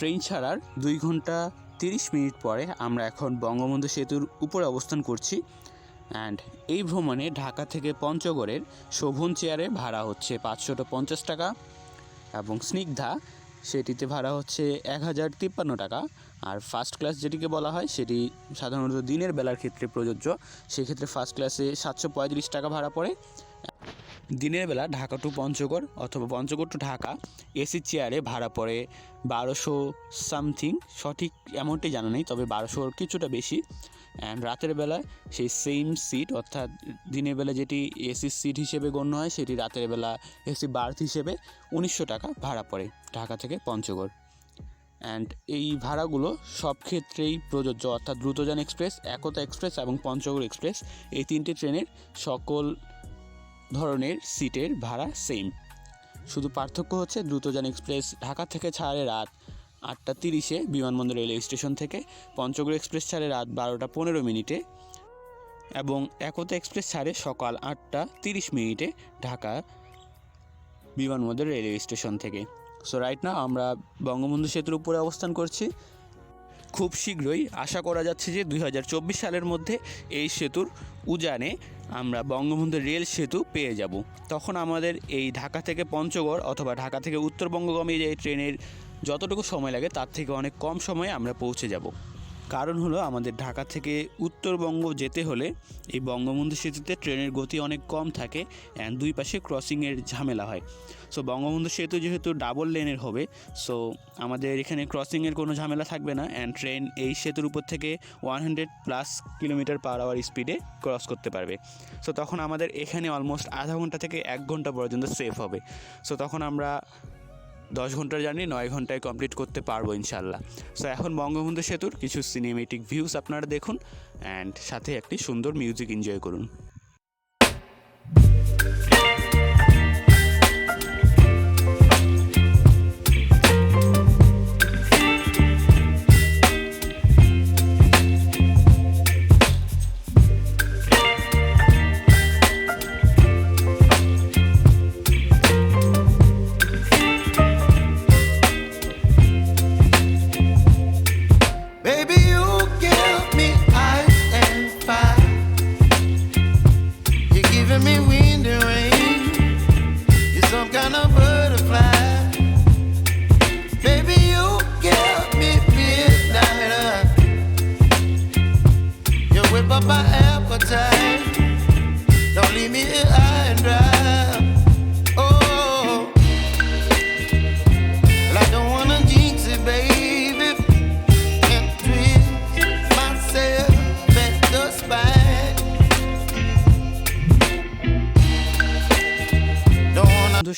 Train ছাড়ার দুই ঘণ্টা তিরিশ মিনিট পরে আমরা এখন বঙ্গবন্ধু সেতুর উপরে অবস্থান করছি। অ্যান্ড এই ভ্রমণে ঢাকা থেকে পঞ্চগড়ের শোভন চেয়ারে ভাড়া হচ্ছে পাঁচশত পঞ্চাশ টাকা এবং স্নিগ্ধা সেটিতে ভাড়া হচ্ছে এক হাজার তিপ্পান্ন টাকা। আর ফার্স্ট ক্লাস যেটিকে বলা হয় সেটি সাধারণত দিনের বেলার ক্ষেত্রে প্রযোজ্য। সেক্ষেত্রে ফার্স্ট ক্লাসে সাতশো পঁয়ত্রিশ টাকা ভাড়া পড়ে। দিনের বেলা ঢাকা টু পঞ্চগড় অথবা পঞ্চগড় টু ঢাকা এসি চেয়ারে ভাড়া পড়ে বারোশো সামথিং। সঠিক অ্যামাউন্টে জানা নেই, তবে বারোশোর কিছুটা বেশি। অ্যান্ড রাতের বেলায় সেই সেম সিট অর্থাৎ দিনের বেলা যেটি এসি সিট হিসেবে গণ্য হয়, সেটি রাতের বেলা এসি বার্থ হিসেবে উনিশশো টাকা ভাড়া পড়ে ঢাকা থেকে পঞ্চগড়। অ্যান্ড এই ভাড়াগুলো সব ক্ষেত্রেই প্রযোজ্য, অর্থাৎ দ্রুতযান এক্সপ্রেস, একতা এক্সপ্রেস এবং পঞ্চগড় এক্সপ্রেস, এই তিনটি ট্রেনের সকল ধরনের সিটের ভাড়া সেম শুধু পার্থক্য হচ্ছে দ্রুতযান এক্সপ্রেস ঢাকা থেকে ছাড়ে রাত আটটা তিরিশে, বিমানবন্দর রেলওয়ে স্টেশন থেকে পঞ্চগড় এক্সপ্রেস ছাড়ে রাত বারোটা পনেরো মিনিটে এবং একতা এক্সপ্রেস ছাড়ে সকাল আটটা তিরিশ মিনিটে ঢাকা বিমানবন্দর রেলওয়ে স্টেশন থেকে। সো রাইট না আমরা বঙ্গবন্ধু সেতুর উপরে অবস্থান করছি। খুব শীঘ্রই আশা করা যাচ্ছে যে দুই হাজার চব্বিশ সালের মধ্যে এই সেতুর উজানে আমরা বঙ্গবন্ধু রেল সেতু পেয়ে যাব। তখন আমাদের এই ঢাকা থেকে পঞ্চগড় অথবা ঢাকা থেকে উত্তরবঙ্গগামী যে ট্রেনের যতটুকু সময় লাগে তার থেকে অনেক কম সময়ে আমরা পৌঁছে যাব। কারণ হলো আমাদের ঢাকা থেকে উত্তরবঙ্গ যেতে হলে এই বঙ্গবন্ধু সেতুতে ট্রেনের গতি অনেক কম থাকে অ্যান্ড দুই পাশে ক্রসিংয়ের ঝামেলা হয়। সো বঙ্গবন্ধু সেতু যেহেতু ডাবল লেনের হবে সো আমাদের এখানে ক্রসিংয়ের কোনো ঝামেলা থাকবে না অ্যান্ড ট্রেন এই সেতুর উপর থেকে one hundred plus kilometre per hour স্পিডে ক্রস করতে পারবে। সো তখন আমাদের এখানে অলমোস্ট আধা ঘণ্টা থেকে এক ঘণ্টা পর্যন্ত সেফ হবে। সো তখন আমরা দশ ঘণ্টার জার্নি, নয় ঘন্টায় কমপ্লিট করতে পারব ইনশাল্লাহ সো এখন বঙ্গবন্ধু সেতুর কিছু সিনেমেটিক ভিউস আপনারা দেখুন অ্যান্ড সাথে একটি সুন্দর মিউজিক এনজয় করুন।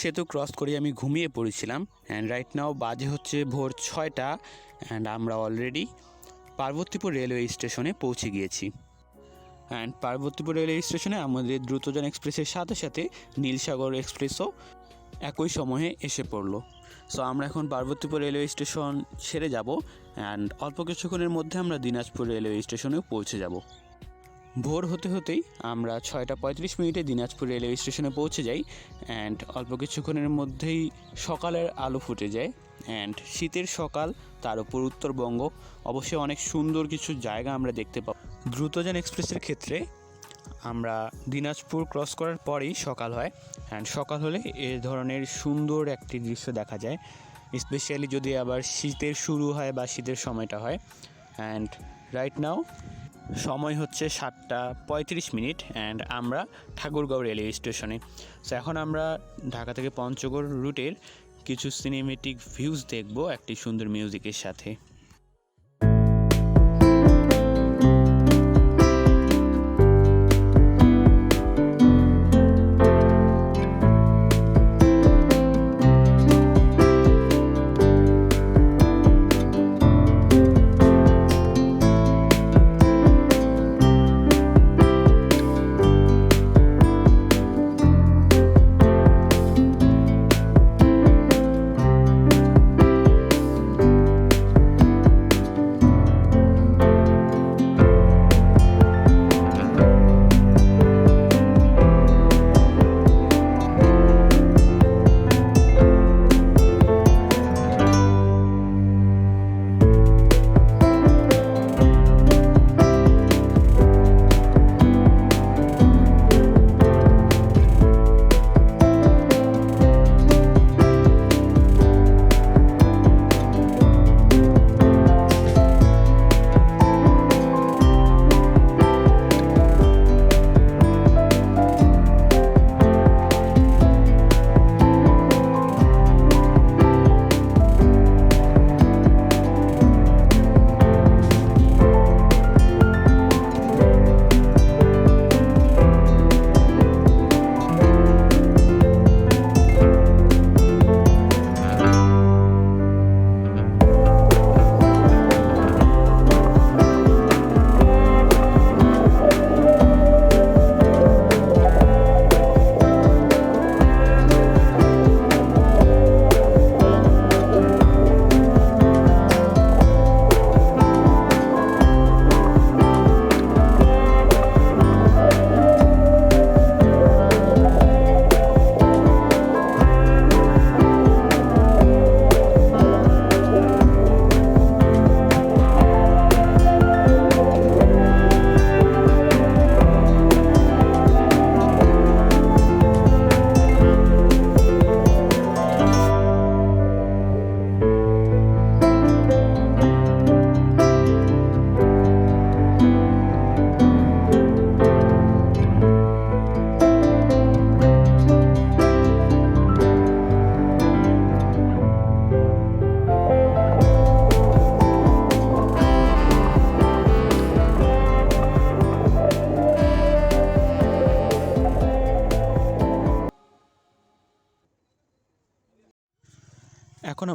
সেতু ক্রস করে আমি ঘুমিয়ে পড়েছিলাম। অ্যান্ড রাইট নাও বাজে হচ্ছে ভোর ছয়টা অ্যান্ড আমরা অলরেডি পার্বতীপুর রেলওয়ে স্টেশনে পৌঁছে গিয়েছি। অ্যান্ড পার্বতীপুর রেলওয়ে স্টেশনে আমাদের দ্রুতযান এক্সপ্রেসের সাথে সাথে নীলসাগর এক্সপ্রেসও একই সময়ে এসে পড়ল। সো আমরা এখন পার্বতীপুর রেলওয়ে স্টেশন ছেড়ে যাব অ্যান্ড অল্প কিছুক্ষণের মধ্যে আমরা দিনাজপুর রেলওয়ে স্টেশনেও পৌঁছে যাব। ভোর হতে হতেই আমরা ছয়টা পঁয়ত্রিশ মিনিটে দিনাজপুর রেলওয়ে স্টেশনে পৌঁছে যাই অ্যান্ড অল্প কিছুক্ষণের মধ্যেই সকালের আলো ফুটে যায় অ্যান্ড শীতের সকাল, তার উপর উত্তরবঙ্গ, অবশ্যই অনেক সুন্দর কিছু জায়গা আমরা দেখতে পাব। দ্রুতযান এক্সপ্রেসের ক্ষেত্রে আমরা দিনাজপুর ক্রস করার পরেই সকাল হয় অ্যান্ড সকাল হলে এ ধরনের সুন্দর একটি দৃশ্য দেখা যায় স্পেশালি যদি আবার শীতের শুরু হয় বা শীতের সময়টা হয় অ্যান্ড রাইট নাও সময় হচ্ছে সাতটা পঁয়ত্রিশ মিনিট অ্যান্ড আমরা ঠাকুরগাঁও রেলওয়ে স্টেশনে সো এখন আমরা ঢাকা থেকে পঞ্চগড় রুটের কিছু সিনেমেটিক ভিউজ দেখব একটি সুন্দর মিউজিকের সাথে।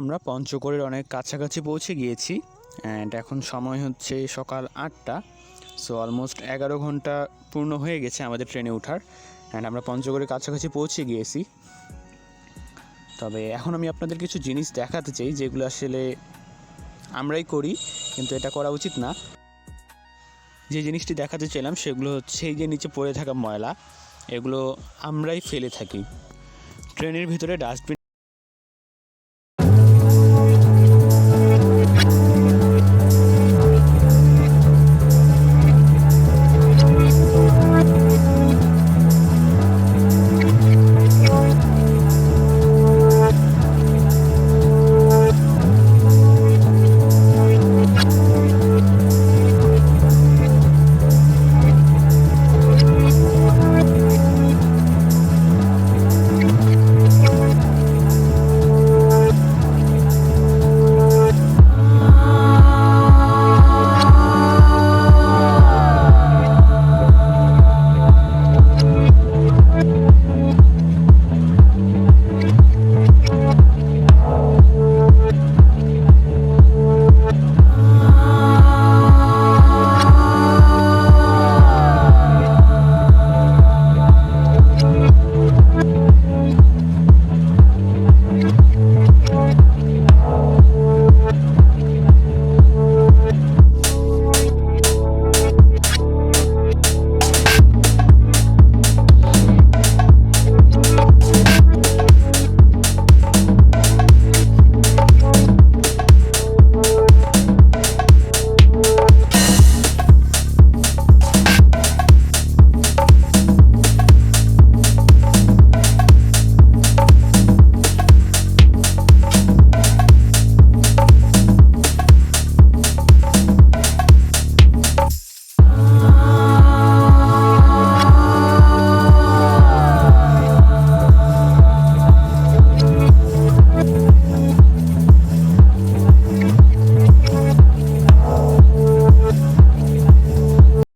আমরা পঞ্চগড়ের অনেক কাছাকাছি পৌঁছে গিয়েছি অ্যান্ড এখন সময় হচ্ছে সকাল আটটা সো অলমোস্ট এগারো ঘণ্টা পূর্ণ হয়ে গেছে আমাদের ট্রেনে ওঠার অ্যান্ড আমরা পঞ্চগড়ের কাছাকাছি পৌঁছে গিয়েছি। তবে এখন আমি আপনাদের কিছু জিনিস দেখাতে চাই যেগুলো আসলে আমরাই করি, কিন্তু এটা করা উচিত না। যে জিনিসটি দেখাতে চাইলাম সেগুলো হচ্ছে এই যে নিচে পড়ে থাকা ময়লা, এগুলো আমরাই ফেলে থাকি। ট্রেনের ভিতরে ডাস্টবিন